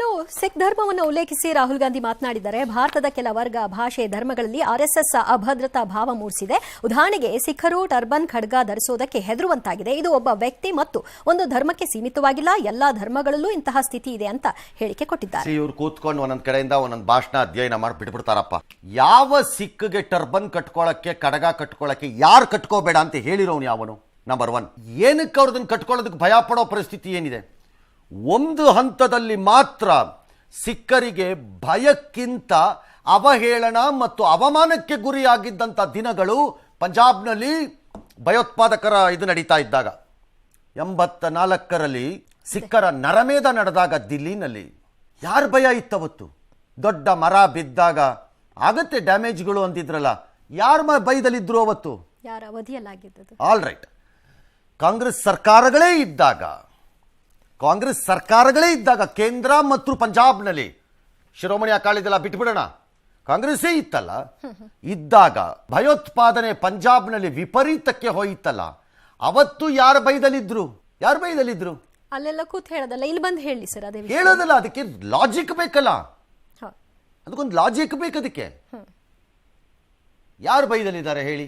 ಇನ್ನು ಸಿಖ್ ಧರ್ಮವನ್ನು ಉಲ್ಲೇಖಿಸಿ ರಾಹುಲ್ ಗಾಂಧಿ ಮಾತನಾಡಿದ್ದಾರೆ ಭಾರತದ ಕೆಲ ವರ್ಗ ಭಾಷೆ ಧರ್ಮಗಳಲ್ಲಿ ಆರ್ಎಸ್ಎಸ್ ಅಭದ್ರತಾ ಭಾವ ಮೂಡಿಸಿದೆ. ಉದಾಹರಣೆಗೆ, ಸಿಖ್ಖರು ಟರ್ಬನ್ ಖಡ್ಗ ಧರಿಸೋದಕ್ಕೆ ಹೆದರುವಂತಾಗಿದೆ. ಇದು ಒಬ್ಬ ವ್ಯಕ್ತಿ ಮತ್ತು ಒಂದು ಧರ್ಮಕ್ಕೆ ಸೀಮಿತವಾಗಿಲ್ಲ. ಎಲ್ಲಾ ಧರ್ಮಗಳಲ್ಲೂ ಇಂತಹ ಸ್ಥಿತಿ ಇದೆ ಅಂತ ಹೇಳಿಕೆ ಕೊಟ್ಟಿದ್ದಾರೆ. ಇವ್ರು ಕೂತ್ಕೊಂಡು ಒಂದೊಂದು ಕಡೆಯಿಂದ ಒಂದೊಂದು ಭಾಷಣ ಅಧ್ಯಯನ ಮಾಡಿ ಬಿಟ್ಬಿಡ್ತಾರಪ್ಪ. ಯಾವ ಸಿಖ್ಗೆ ಟರ್ಬನ್ ಕಟ್ಕೊಳ್ಳಕ್ಕೆ ಕಡಗ ಕಟ್ಕೊಳ್ಳಕ್ಕೆ ಯಾರು ಕಟ್ಕೋಬೇಡ ಅಂತ ಹೇಳಿರೋನು ಯಾವನು? ನಂಬರ್ ಒನ್ ಏನಕ್ಕೆ ಅವ್ರದನ್ನ ಕಟ್ಕೊಳ್ಳೋದಕ್ಕೆ ಭಯ ಪಡೋ ಪರಿಸ್ಥಿತಿ ಏನಿದೆ? ಒಂದು ಹಂತದಲ್ಲಿ ಮಾತ್ರ ಸಿಕ್ಕರಿಗೆ ಭಯಕ್ಕಿಂತ ಅವಹೇಳನ ಮತ್ತು ಅವಮಾನಕ್ಕೆ ಗುರಿಯಾಗಿದ್ದಂಥ ದಿನಗಳು ಪಂಜಾಬ್ನಲ್ಲಿ ಭಯೋತ್ಪಾದಕರ ಇದು ನಡೀತಾ ಇದ್ದಾಗ. ಎಂಬತ್ತ ನಾಲ್ಕರಲ್ಲಿ ಸಿಕ್ಕರ ನರಮೇಧ ನಡೆದಾಗ ದಿಲ್ಲಿನಲ್ಲಿ. ಯಾರು ಭಯ ಇತ್ತವತ್ತು ದೊಡ್ಡ ಮರ ಬಿದ್ದಾಗ ಆಗತ್ತೆ ಡ್ಯಾಮೇಜ್ಗಳು ಅಂತಿದ್ರಲ್ಲ ಯಾರು ಮ ಭಯದಲ್ಲಿದ್ರು ಅವತ್ತು? ಆಲ್ ರೈಟ್ ಕಾಂಗ್ರೆಸ್ ಸರ್ಕಾರಗಳೇ ಇದ್ದಾಗ ಕಾಂಗ್ರೆಸ್ ಸರ್ಕಾರಗಳೇ ಇದ್ದಾಗ ಕೇಂದ್ರ ಮತ್ತು ಪಂಜಾಬ್ನಲ್ಲಿ ಶಿರೋಮಣಿ ಅಕಾಲಿದೆಲ್ಲ ಬಿಟ್ಬಿಡೋಣ. ಕಾಂಗ್ರೆಸ್ಸೇ ಇತ್ತಲ್ಲ. ಇದ್ದಾಗ ಭಯೋತ್ಪಾದನೆ ಪಂಜಾಬ್ನಲ್ಲಿ ವಿಪರೀತಕ್ಕೆ ಹೋಯಿತಲ್ಲ. ಅವತ್ತು ಯಾರ ಬೈದಲ್ಲಿದ್ರು? ಯಾರ ಬೈದಲ್ಲಿದ್ರು? ಅಲ್ಲೆಲ್ಲ ಕೂತ್ ಹೇಳೋದಲ್ಲ ಇಲ್ಲಿ ಬಂದು ಹೇಳಿ ಸರ್ ಅದೇ ಹೇಳೋದಲ್ಲ ಅದಕ್ಕೆ ಲಾಜಿಕ್ ಬೇಕಲ್ಲ. ಅದಕ್ಕೊಂದು ಲಾಜಿಕ್ ಬೇಕದಕ್ಕೆ ಯಾರು ಭಯದಲ್ಲಿದ್ದಾರೆ ಹೇಳಿ?